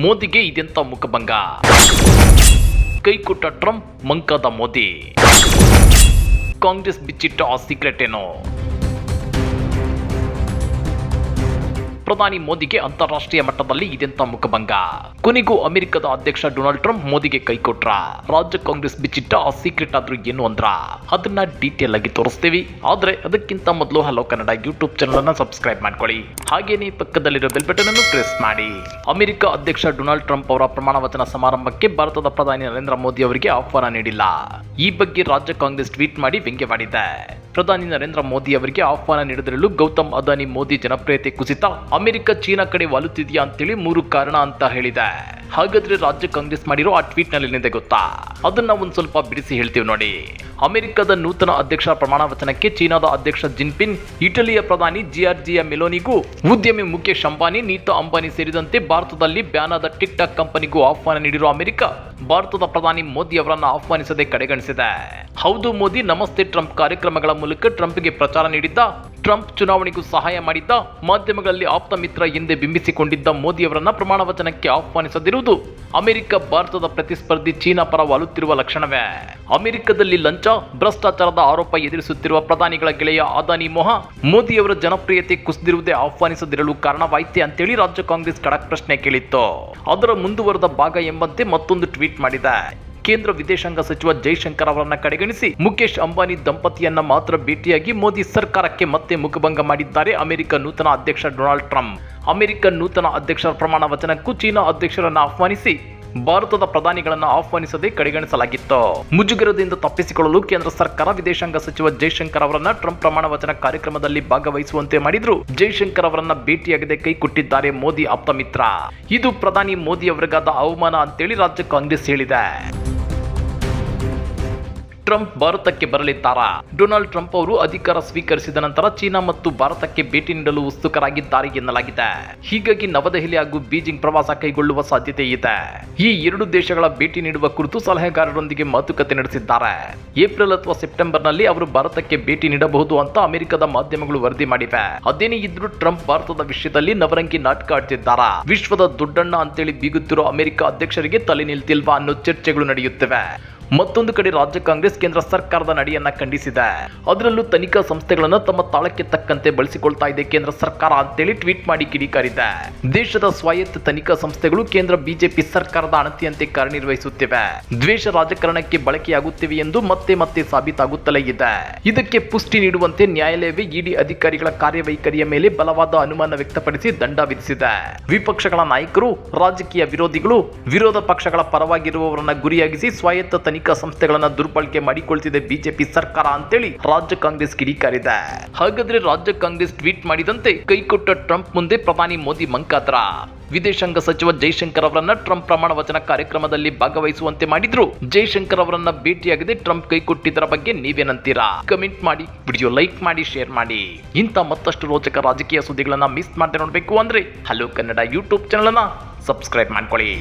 ಮೋದಿಗೆ ಇದೆಂತ ಮುಖಭಂಗ ಕೈಕೊಟ್ಟ ಟ್ರಂಪ್ ಮಂಕಾದ ಮೋದಿ. ಕಾಂಗ್ರೆಸ್ ಬಿಚ್ಚಿಟ್ಟ ಆ ಸೀಕ್ರೆಟ್ ಏನು? ಪ್ರಧಾನಿ ಮೋದಿಗೆ ಅಂತಾರಾಷ್ಟ್ರೀಯ ಮಟ್ಟದಲ್ಲಿ ಇದೆಂತ ಮುಖಭಂಗ? ಕೊನೆಗೂ ಅಮೆರಿಕದ ಅಧ್ಯಕ್ಷ ಡೊನಾಲ್ಡ್ ಟ್ರಂಪ್ ಮೋದಿಗೆ ಕೈಕೊಟ್ರ ರಾಜ್ಯ ಕಾಂಗ್ರೆಸ್ ಬಿಚ್ಚಿಟ್ಟ ಆ ಸೀಕ್ರೆಟ್ ಆದ್ರೂ ಏನು ಅಂದ್ರ? ಅದನ್ನ ಡೀಟೇಲ್ ಆಗಿ ತೋರಿಸ್ತೀವಿ. ಆದ್ರೆ ಅದಕ್ಕಿಂತ ಮೊದಲು ಹಲೋ ಕನ್ನಡ ಯೂಟ್ಯೂಬ್ ಚಾನಲ್ ಅನ್ನ ಸಬ್ಸ್ಕ್ರೈಬ್ ಮಾಡ್ಕೊಳ್ಳಿ. ಹಾಗೇನೇ ಪಕ್ಕದಲ್ಲಿರೋ ಬೆಲ್ ಬಟನ್ ಅನ್ನು ಪ್ರೆಸ್ ಮಾಡಿ. ಅಮೆರಿಕ ಅಧ್ಯಕ್ಷ ಡೊನಾಲ್ಡ್ ಟ್ರಂಪ್ ಅವರ ಪ್ರಮಾಣ ವಚನ ಸಮಾರಂಭಕ್ಕೆ ಭಾರತದ ಪ್ರಧಾನಿ ನರೇಂದ್ರ ಮೋದಿ ಅವರಿಗೆ ಆಹ್ವಾನ ನೀಡಿಲ್ಲ. ಈ ಬಗ್ಗೆ ರಾಜ್ಯ ಕಾಂಗ್ರೆಸ್ ಟ್ವೀಟ್ ಮಾಡಿ ವ್ಯಂಗ್ಯವಾಡಿದೆ. ಪ್ರಧಾನಿ ನರೇಂದ್ರ ಮೋದಿ ಅವರಿಗೆ ಆಹ್ವಾನ ನೀಡಿದರಲ್ಲೂ ಗೌತಮ್ ಅದಾನಿ ಮೋದಿ ಜನಪ್ರಿಯತೆ ಕುಸಿತ, ಅಮೆರಿಕ ಚೀನಾ ಕಡೆ ವಾಲುತ್ತಿದೆಯಾ ಅಂತೇಳಿ ಮೂರು ಕಾರಣ ಅಂತ ಹೇಳಿದೆ. ಹಾಗಾದ್ರೆ ರಾಜ್ಯ ಕಾಂಗ್ರೆಸ್ ಮಾಡಿರೋ ಆ ಟ್ವೀಟ್ನಲ್ಲಿ ಗೊತ್ತಾ? ಅದನ್ನ ಒಂದ್ ಸ್ವಲ್ಪ ಬಿಡಿಸಿ ಹೇಳ್ತೀವಿ ನೋಡಿ. ಅಮೆರಿಕದ ನೂತನ ಅಧ್ಯಕ್ಷ ಪ್ರಮಾಣ ವಚನಕ್ಕೆ ಚೀನಾದ ಅಧ್ಯಕ್ಷ ಜಿನ್ಪಿನ್ ಇಟಲಿಯ ಪ್ರಧಾನಿ ಜಿಆರ್ಜಿಯ ಮೆಲೋನಿಗೂ, ಉದ್ಯಮಿ ಮುಖೇಶ್ ಅಂಬಾನಿ, ನೀತಾ ಅಂಬಾನಿ ಸೇರಿದಂತೆ ಭಾರತದಲ್ಲಿ ಬ್ಯಾನ್ ಆದ ಟಿಕ್ ಟಾಕ್ ಕಂಪನಿಗೂ ಆಹ್ವಾನ ನೀಡಿರುವ ಅಮೆರಿಕ, ಭಾರತದ ಪ್ರಧಾನಿ ಮೋದಿ ಅವರನ್ನು ಆಹ್ವಾನಿಸದೆ ಕಡೆಗಣಿಸಿದೆ. ಹೌದು ಮೋದಿ, ನಮಸ್ತೆ ಟ್ರಂಪ್ ಕಾರ್ಯಕ್ರಮಗಳ ಮೂಲಕ ಟ್ರಂಪ್ಗೆ ಪ್ರಚಾರ ನೀಡಿದ್ದ, ಟ್ರಂಪ್ ಚುನಾವಣೆಗೂ ಸಹಾಯ ಮಾಡಿದ್ದ, ಮಾಧ್ಯಮಗಳಲ್ಲಿ ಆಪ್ತ ಮಿತ್ರ ಎಂದೇ ಬಿಂಬಿಸಿಕೊಂಡಿದ್ದ ಮೋದಿ ಅವರನ್ನ ಪ್ರಮಾಣ ವಚನಕ್ಕೆ ಆಹ್ವಾನಿಸದಿರುವುದು ಅಮೆರಿಕ ಭಾರತದ ಪ್ರತಿಸ್ಪರ್ಧಿ ಚೀನಾ ಪರ ವಾಲುತ್ತಿರುವ ಲಕ್ಷಣವೇ. ಅಮೆರಿಕದಲ್ಲಿ ಲಂಚ, ಭ್ರಷ್ಟಾಚಾರದ ಆರೋಪ ಎದುರಿಸುತ್ತಿರುವ ಪ್ರಧಾನಿಗಳ ಗೆಳೆಯ ಅದಾನಿ ಮೋಹ ಮೋದಿಯವರ ಜನಪ್ರಿಯತೆ ಕುಸಿದಿರುವುದೇ ಆಹ್ವಾನಿಸದಿರಲು ಕಾರಣವಾಯಿತೆ ಅಂತೇಳಿ ರಾಜ್ಯ ಕಾಂಗ್ರೆಸ್ ಖಡಕ್ ಪ್ರಶ್ನೆ ಕೇಳಿತ್ತು. ಅದರ ಮುಂದುವರೆದ ಭಾಗ ಎಂಬಂತೆ ಮತ್ತೊಂದು ಟ್ವೀಟ್ ಮಾಡಿದೆ. ಕೇಂದ್ರ ವಿದೇಶಾಂಗ ಸಚಿವ ಜೈಶಂಕರ್ ಅವರನ್ನ ಕಡೆಗಣಿಸಿ ಮುಖೇಶ್ ಅಂಬಾನಿ ದಂಪತಿಯನ್ನ ಮಾತ್ರ ಭೇಟಿಯಾಗಿ ಮೋದಿ ಸರ್ಕಾರಕ್ಕೆ ಮತ್ತೆ ಮುಖಭಂಗ ಮಾಡಿದ್ದಾರೆ ಅಮೆರಿಕ ನೂತನ ಅಧ್ಯಕ್ಷ ಡೊನಾಲ್ಡ್ ಟ್ರಂಪ್. ಅಮೆರಿಕ ನೂತನ ಅಧ್ಯಕ್ಷರ ಪ್ರಮಾಣ ವಚನಕ್ಕೂ ಚೀನಾ ಅಧ್ಯಕ್ಷರನ್ನ ಆಹ್ವಾನಿಸಿ ಭಾರತದ ಪ್ರಧಾನಿಗಳನ್ನು ಆಹ್ವಾನಿಸದೆ ಕಡೆಗಣಿಸಲಾಗಿತ್ತು. ಮುಜುಗರದಿಂದ ತಪ್ಪಿಸಿಕೊಳ್ಳಲು ಕೇಂದ್ರ ಸರ್ಕಾರ ವಿದೇಶಾಂಗ ಸಚಿವ ಜೈಶಂಕರ್ ಅವರನ್ನ ಟ್ರಂಪ್ ಪ್ರಮಾಣ ವಚನ ಕಾರ್ಯಕ್ರಮದಲ್ಲಿ ಭಾಗವಹಿಸುವಂತೆ ಮಾಡಿದ್ರು. ಜೈಶಂಕರ್ ಅವರನ್ನ ಭೇಟಿಯಾಗದೆ ಕೈ ಕೊಟ್ಟಿದ್ದಾರೆ ಮೋದಿ ಆಪ್ತ ಮಿತ್ರ. ಇದು ಪ್ರಧಾನಿ ಮೋದಿ ಅವರಿಗಾದ ಅವಮಾನ ಅಂತೇಳಿ ರಾಜ್ಯ ಕಾಂಗ್ರೆಸ್ ಹೇಳಿದೆ. ಟ್ರಂಪ್ ಭಾರತಕ್ಕೆ ಬರಲಿದ್ದಾರಾ? ಡೊನಾಲ್ಡ್ ಟ್ರಂಪ್ ಅವರು ಅಧಿಕಾರ ಸ್ವೀಕರಿಸಿದ ನಂತರ ಚೀನಾ ಮತ್ತು ಭಾರತಕ್ಕೆ ಭೇಟಿ ನೀಡಲು ಉತ್ಸುಕರಾಗಿದ್ದಾರೆ ಎನ್ನಲಾಗಿದೆ. ಹೀಗಾಗಿ ನವದೆಹಲಿ ಹಾಗೂ ಬೀಜಿಂಗ್ ಪ್ರವಾಸ ಕೈಗೊಳ್ಳುವ ಸಾಧ್ಯತೆ ಇದೆ. ಈ ಎರಡು ದೇಶಗಳ ಭೇಟಿ ನೀಡುವ ಕುರಿತು ಸಲಹೆಗಾರರೊಂದಿಗೆ ಮಾತುಕತೆ ನಡೆಸಿದ್ದಾರೆ. ಏಪ್ರಿಲ್ ಅಥವಾ ಸೆಪ್ಟೆಂಬರ್ನಲ್ಲಿ ಅವರು ಭಾರತಕ್ಕೆ ಭೇಟಿ ನೀಡಬಹುದು ಅಂತ ಅಮೆರಿಕದ ಮಾಧ್ಯಮಗಳು ವರದಿ ಮಾಡಿವೆ. ಅದೇನೇ ಇದ್ರೂ ಟ್ರಂಪ್ ಭಾರತದ ವಿಷಯದಲ್ಲಿ ನವರಂಗಿ ನಾಟಕ ಆಡ್ತಿದ್ದಾರಾ? ವಿಶ್ವದ ದೊಡ್ಡಣ್ಣ ಅಂತೇಳಿ ಬೀಗುತ್ತಿರುವ ಅಮೆರಿಕ ಅಧ್ಯಕ್ಷರಿಗೆ ತಲೆ ನಿಲ್ತಿಲ್ವಾ ಅನ್ನೋ ಚರ್ಚೆಗಳು ನಡೆಯುತ್ತಿವೆ. ಮತ್ತೊಂದು ಕಡೆ ರಾಜ್ಯ ಕಾಂಗ್ರೆಸ್ ಕೇಂದ್ರ ಸರ್ಕಾರದ ನಡೆಯನ್ನ ಖಂಡಿಸಿದೆ. ಅದರಲ್ಲೂ ತನಿಖಾ ಸಂಸ್ಥೆಗಳನ್ನ ತಮ್ಮ ತಾಳಕ್ಕೆ ತಕ್ಕಂತೆ ಬಳಸಿಕೊಳ್ತಾ ಇದೆ ಕೇಂದ್ರ ಸರ್ಕಾರ ಅಂತೇಳಿ ಟ್ವೀಟ್ ಮಾಡಿ ಕಿಡಿಕಾರಿದೆ ದೇಶದ ಸ್ವಾಯತ್ತ ತನಿಖಾ ಸಂಸ್ಥೆಗಳು ಕೇಂದ್ರ ಬಿಜೆಪಿ ಸರ್ಕಾರದ ಅಣತಿಯಂತೆ ಕಾರ್ಯನಿರ್ವಹಿಸುತ್ತಿವೆ. ದ್ವೇಷ ರಾಜಕಾರಣಕ್ಕೆ ಬಳಕೆಯಾಗುತ್ತಿವೆ ಎಂದು ಮತ್ತೆ ಮತ್ತೆ ಸಾಬೀತಾಗುತ್ತಲೇ ಇದೆ. ಇದಕ್ಕೆ ಪುಷ್ಟಿ ನೀಡುವಂತೆ ನ್ಯಾಯಾಲಯವೇ ಇಡಿ ಅಧಿಕಾರಿಗಳ ಕಾರ್ಯವೈಖರಿಯ ಮೇಲೆ ಬಲವಾದ ಅನುಮಾನ ವ್ಯಕ್ತಪಡಿಸಿ ದಂಡ ವಿಧಿಸಿದೆ. ವಿಪಕ್ಷಗಳ ನಾಯಕರು, ರಾಜಕೀಯ ವಿರೋಧಿಗಳು, ವಿರೋಧ ಪಕ್ಷಗಳ ಪರವಾಗಿರುವವರನ್ನ ಗುರಿಯಾಗಿಸಿ ಸ್ವಾಯತ್ತ ತನಿಖಾ ಸಂಸ್ಥೆಗಳನ್ನ ದುರ್ಬಳಕೆ ಮಾಡಿಕೊಳ್ತಿದೆ ಬಿಜೆಪಿ ಸರ್ಕಾರ ಅಂತೇಳಿ ರಾಜ್ಯ ಕಾಂಗ್ರೆಸ್ ಕಿಡಿಕಾರಿದೆ ಹಾಗಾದ್ರೆ ರಾಜ್ಯ ಕಾಂಗ್ರೆಸ್ ಟ್ವೀಟ್ ಮಾಡಿದಂತೆ ಕೈಕೊಟ್ಟ ಟ್ರಂಪ್ ಮುಂದೆ ಪ್ರಧಾನಿ ಮೋದಿ ಮಂಕಾದ್ರ. ವಿದೇಶಾಂಗ ಸಚಿವ ಜೈಶಂಕರ್ ಅವರನ್ನ ಟ್ರಂಪ್ ಪ್ರಮಾಣ ವಚನ ಕಾರ್ಯಕ್ರಮದಲ್ಲಿ ಭಾಗವಹಿಸುವಂತೆ ಮಾಡಿದ್ರು. ಜೈಶಂಕರ್ ಅವರನ್ನ ಭೇಟಿಯಾಗದೆ ಟ್ರಂಪ್ ಕೈಕೊಟ್ಟಿದ್ದರ ಬಗ್ಗೆ ನೀವೇನಂತೀರಾ? ಕಮೆಂಟ್ ಮಾಡಿ, ವಿಡಿಯೋ ಲೈಕ್ ಮಾಡಿ, ಶೇರ್ ಮಾಡಿ. ಇಂಥ ಮತ್ತಷ್ಟು ರೋಚಕ ರಾಜಕೀಯ ಸುದ್ದಿಗಳನ್ನ ಮಿಸ್ ಮಾಡದೆ ನೋಡಬೇಕು ಅಂದ್ರೆ ಹಲೋ ಕನ್ನಡ ಯೂಟ್ಯೂಬ್ ಚಾನಲ್ ಅನ್ನ ಸಬ್ಸ್ಕ್ರೈಬ್ ಮಾಡ್ಕೊಳ್ಳಿ.